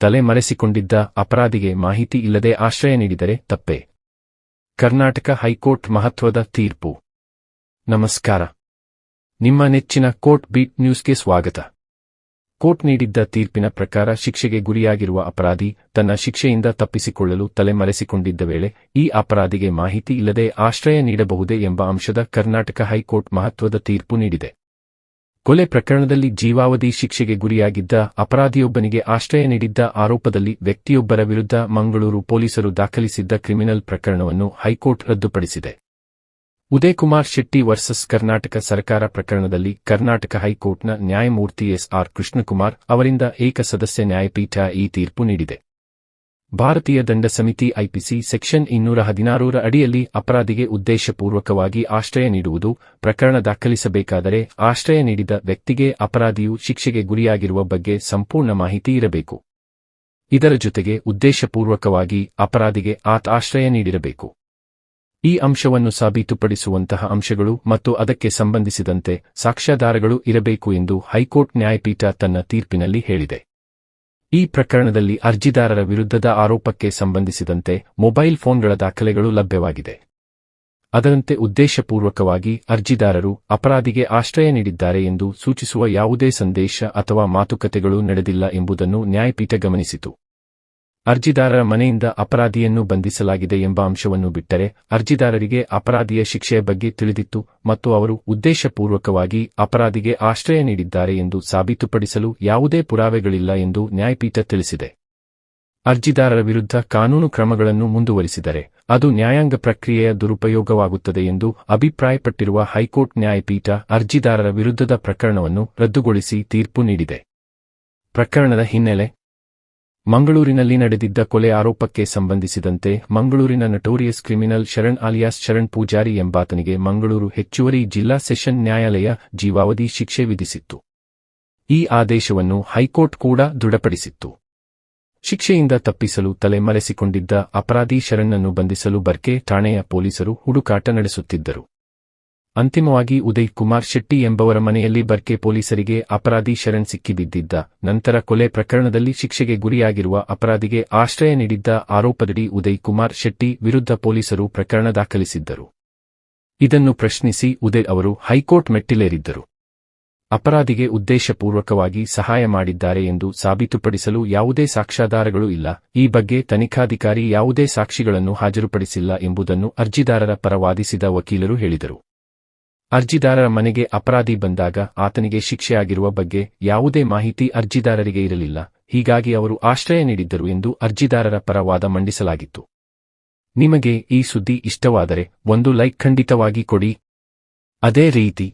ತಲೆ ಮರೆಸಿಕೊಂಡಿದ್ದ ಅಪರಾಧಿಗೆ ಮಾಹಿತಿ ಇಲ್ಲದೆ ಆಶ್ರಯ ನೀಡಿದರೆ ತಪ್ಪೆ. ಕರ್ನಾಟಕ ಹೈಕೋರ್ಟ್ ಮಹತ್ವದ ತೀರ್ಪು. ನಮಸ್ಕಾರ. ನಿಮ್ಮ ನೆಚ್ಚಿನ ಕೋರ್ಟ್ ಬೀಟ್ ನ್ಯೂಸ್ಗೆ ಸ್ವಾಗತ. ಕೋರ್ಟ್ ನೀಡಿದ್ದ ತೀರ್ಪಿನ ಪ್ರಕಾರ ಶಿಕ್ಷೆಗೆ ಗುರಿಯಾಗಿರುವ ಅಪರಾಧಿ ತನ್ನ ಶಿಕ್ಷೆಯಿಂದ ತಪ್ಪಿಸಿಕೊಳ್ಳಲು ತಲೆಮರೆಸಿಕೊಂಡಿದ್ದ ವೇಳೆ ಈ ಅಪರಾಧಿಗೆ ಮಾಹಿತಿ ಇಲ್ಲದೆ ಆಶ್ರಯ ನೀಡಬಹುದೇ ಎಂಬ ಅಂಶದ ಕರ್ನಾಟಕ ಹೈಕೋರ್ಟ್ ಮಹತ್ವದ ತೀರ್ಪು ನೀಡಿದೆ. ಕೊಲೆ ಪ್ರಕರಣದಲ್ಲಿ ಜೀವಾವಧಿ ಶಿಕ್ಷೆಗೆ ಗುರಿಯಾಗಿದ್ದ ಅಪರಾಧಿಯೊಬ್ಬನಿಗೆ ಆಶ್ರಯ ನೀಡಿದ್ದ ಆರೋಪದಲ್ಲಿ ವ್ಯಕ್ತಿಯೊಬ್ಬರ ವಿರುದ್ಧ ಮಂಗಳೂರು ಪೊಲೀಸರು ದಾಖಲಿಸಿದ್ದ ಕ್ರಿಮಿನಲ್ ಪ್ರಕರಣವನ್ನು ಹೈಕೋರ್ಟ್ ರದ್ದುಪಡಿಸಿದೆ. ಉದಯಕುಮಾರ್ ಶೆಟ್ಟಿ ವರ್ಸಸ್ ಕರ್ನಾಟಕ ಸರ್ಕಾರ ಪ್ರಕರಣದಲ್ಲಿ ಕರ್ನಾಟಕ ಹೈಕೋರ್ಟ್ನ ನ್ಯಾಯಮೂರ್ತಿ ಎಸ್ ಆರ್ ಕೃಷ್ಣಕುಮಾರ್ ಅವರಿಂದ ಏಕಸದಸ್ಯ ನ್ಯಾಯಪೀಠ ಈ ತೀರ್ಪು ನೀಡಿದೆ. ಭಾರತೀಯ ದಂಡ ಸಮಿತಿ ಐಪಿಸಿ ಸೆಕ್ಷನ್ ಇನ್ನೂರ ಹದಿನಾರರ ಅಡಿಯಲ್ಲಿ ಅಪರಾಧಿಗೆ ಉದ್ದೇಶಪೂರ್ವಕವಾಗಿ ಆಶ್ರಯ ನೀಡುವುದು, ಪ್ರಕರಣ ದಾಖಲಿಸಬೇಕಾದರೆ ಆಶ್ರಯ ನೀಡಿದ ವ್ಯಕ್ತಿಗೆ ಅಪರಾಧಿಯು ಶಿಕ್ಷೆಗೆ ಗುರಿಯಾಗಿರುವ ಬಗ್ಗೆ ಸಂಪೂರ್ಣ ಮಾಹಿತಿ ಇರಬೇಕು. ಇದರ ಜೊತೆಗೆ ಉದ್ದೇಶಪೂರ್ವಕವಾಗಿ ಅಪರಾಧಿಗೆ ಆತ ಆಶ್ರಯ ನೀಡಿರಬೇಕು. ಈ ಅಂಶವನ್ನು ಸಾಬೀತುಪಡಿಸುವಂತಹ ಅಂಶಗಳು ಮತ್ತು ಅದಕ್ಕೆ ಸಂಬಂಧಿಸಿದಂತೆ ಸಾಕ್ಷ್ಯಾಧಾರಗಳು ಇರಬೇಕು ಎಂದು ಹೈಕೋರ್ಟ್ ನ್ಯಾಯಪೀಠ ತನ್ನ ತೀರ್ಪಿನಲ್ಲಿ ಹೇಳಿದೆ. ಈ ಪ್ರಕರಣದಲ್ಲಿ ಅರ್ಜಿದಾರರ ವಿರುದ್ಧದ ಆರೋಪಕ್ಕೆ ಸಂಬಂಧಿಸಿದಂತೆ ಮೊಬೈಲ್ ಫೋನ್ಗಳ ದಾಖಲೆಗಳು ಲಭ್ಯವಾಗಿದೆ. ಅದರಂತೆ ಉದ್ದೇಶಪೂರ್ವಕವಾಗಿ ಅರ್ಜಿದಾರರು ಅಪರಾಧಿಗೆ ಆಶ್ರಯ ನೀಡಿದ್ದಾರೆ ಎಂದು ಸೂಚಿಸುವ ಯಾವುದೇ ಸಂದೇಶ ಅಥವಾ ಮಾತುಕತೆಗಳು ನಡೆದಿಲ್ಲ ಎಂಬುದನ್ನು ನ್ಯಾಯಪೀಠ ಗಮನಿಸಿತು. ಅರ್ಜಿದಾರರ ಮನೆಯಿಂದ ಅಪರಾಧಿಯನ್ನು ಬಂಧಿಸಲಾಗಿದೆ ಎಂಬ ಅಂಶವನ್ನು ಬಿಟ್ಟರೆ ಅರ್ಜಿದಾರರಿಗೆ ಅಪರಾಧಿಯ ಶಿಕ್ಷೆಯ ಬಗ್ಗೆ ತಿಳಿದಿತ್ತು ಮತ್ತು ಅವರು ಉದ್ದೇಶಪೂರ್ವಕವಾಗಿ ಅಪರಾಧಿಗೆ ಆಶ್ರಯ ನೀಡಿದ್ದಾರೆ ಎಂದು ಸಾಬೀತುಪಡಿಸಲು ಯಾವುದೇ ಪುರಾವೆಗಳಿಲ್ಲ ಎಂದು ನ್ಯಾಯಪೀಠ ತಿಳಿಸಿದೆ. ಅರ್ಜಿದಾರರ ವಿರುದ್ಧ ಕಾನೂನು ಕ್ರಮಗಳನ್ನು ಮುಂದುವರಿಸಿದರೆ ಅದು ನ್ಯಾಯಾಂಗ ಪ್ರಕ್ರಿಯೆಯ ದುರುಪಯೋಗವಾಗುತ್ತದೆ ಎಂದು ಅಭಿಪ್ರಾಯಪಟ್ಟಿರುವ ಹೈಕೋರ್ಟ್ ನ್ಯಾಯಪೀಠ ಅರ್ಜಿದಾರರ ವಿರುದ್ಧದ ಪ್ರಕರಣವನ್ನು ರದ್ದುಗೊಳಿಸಿ ತೀರ್ಪು ನೀಡಿದೆ. ಪ್ರಕರಣದ ಹಿನ್ನೆಲೆ ಮಂಗಳೂರಿನಲ್ಲಿ ನಡೆದಿದ್ದ ಕೊಲೆ ಆರೋಪಕ್ಕೆ ಸಂಬಂಧಿಸಿದಂತೆ ಮಂಗಳೂರಿನ notorious criminal Sharan alias Sharan Pujari ಎಂಬಾತನಿಗೆ Mangaluru ಹೆಚ್ಚುವರಿ ಜಿಲ್ಲಾ ಸೆಷನ್ ನ್ಯಾಯಾಲಯ ಜೀವಾವಧಿ ಶಿಕ್ಷೆ ವಿಧಿಸಿತ್ತು. ಈ ಆದೇಶವನ್ನು ಹೈಕೋರ್ಟ್ ಕೂಡ ದೃಢಪಡಿಸಿತ್ತು. ಶಿಕ್ಷೆಯಿಂದ ತಪ್ಪಿಸಲು ತಲೆಮರೆಸಿಕೊಂಡಿದ್ದ ಅಪರಾಧಿ ಶರಣ್ಣನ್ನು ಬಂಧಿಸಲು ಬರ್ಕೆ ಠಾಣೆಯ ಪೊಲೀಸರು ಹುಡುಕಾಟ ನಡೆಸುತ್ತಿದ್ದರು. ಅಂತಿಮವಾಗಿ ಉದಯ್ ಕುಮಾರ್ ಶೆಟ್ಟಿ ಎಂಬವರ ಮನೆಯಲ್ಲಿ ಬರ್ಕೆ ಪೊಲೀಸರಿಗೆ ಅಪರಾಧಿ ಶರಣ್ ಸಿಕ್ಕಿಬಿದ್ದಿದ್ದ ನಂತರ ಕೊಲೆ ಪ್ರಕರಣದಲ್ಲಿ ಶಿಕ್ಷೆಗೆ ಗುರಿಯಾಗಿರುವ ಅಪರಾಧಿಗೆ ಆಶ್ರಯ ನೀಡಿದ್ದ ಆರೋಪದಡಿ ಉದಯ್ ಕುಮಾರ್ ಶೆಟ್ಟಿ ವಿರುದ್ಧ ಪೊಲೀಸರು ಪ್ರಕರಣ ದಾಖಲಿಸಿದ್ದರು. ಇದನ್ನು ಪ್ರಶ್ನಿಸಿ ಉದಯ್ ಅವರು ಹೈಕೋರ್ಟ್ ಮೆಟ್ಟಿಲೇರಿದ್ದರು. ಅಪರಾಧಿಗೆ ಉದ್ದೇಶಪೂರ್ವಕವಾಗಿ ಸಹಾಯ ಮಾಡಿದ್ದಾರೆ ಎಂದು ಸಾಬೀತುಪಡಿಸಲು ಯಾವುದೇ ಸಾಕ್ಷ್ಯಾಧಾರಗಳು ಇಲ್ಲ. ಈ ಬಗ್ಗೆ ತನಿಖಾಧಿಕಾರಿ ಯಾವುದೇ ಸಾಕ್ಷಿಗಳನ್ನು ಹಾಜರುಪಡಿಸಿಲ್ಲ ಎಂಬುದನ್ನು ಅರ್ಜಿದಾರರ ಪರವಾದಿಸಿದ ವಕೀಲರು ಹೇಳಿದರು. ಅರ್ಜಿದಾರರ ಮನೆಗೆ ಅಪರಾಧಿ ಬಂದಾಗ ಆತನಿಗೆ ಶಿಕ್ಷೆಯಾಗಿರುವ ಬಗ್ಗೆ ಯಾವುದೇ ಮಾಹಿತಿ ಅರ್ಜಿದಾರರಿಗೆ ಇರಲಿಲ್ಲ. ಹೀಗಾಗಿ ಅವರು ಆಶ್ರಯ ನೀಡಿದ್ದರು ಎಂದು ಅರ್ಜಿದಾರರ ಪರವಾದ ಮಂಡಿಸಲಾಗಿತ್ತು. ನಿಮಗೆ ಈ ಸುದ್ದಿ ಇಷ್ಟವಾದರೆ ಒಂದು ಲೈಕ್ ಖಂಡಿತವಾಗಿ ಕೊಡಿ. ಅದೇ ರೀತಿ,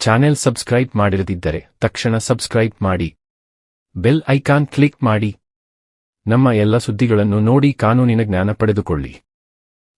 ಚಾನೆಲ್ ಸಬ್ಸ್ಕ್ರೈಬ್ ಮಾಡಿರದಿದ್ದರೆ ತಕ್ಷಣ ಸಬ್ಸ್ಕ್ರೈಬ್ ಮಾಡಿ. ಬೆಲ್ ಐಕಾನ್ ಕ್ಲಿಕ್ ಮಾಡಿ. ನಮ್ಮ ಎಲ್ಲ ಸುದ್ದಿಗಳನ್ನು ನೋಡಿ ಕಾನೂನಿನ ಜ್ಞಾನ ಪಡೆದುಕೊಳ್ಳಿ.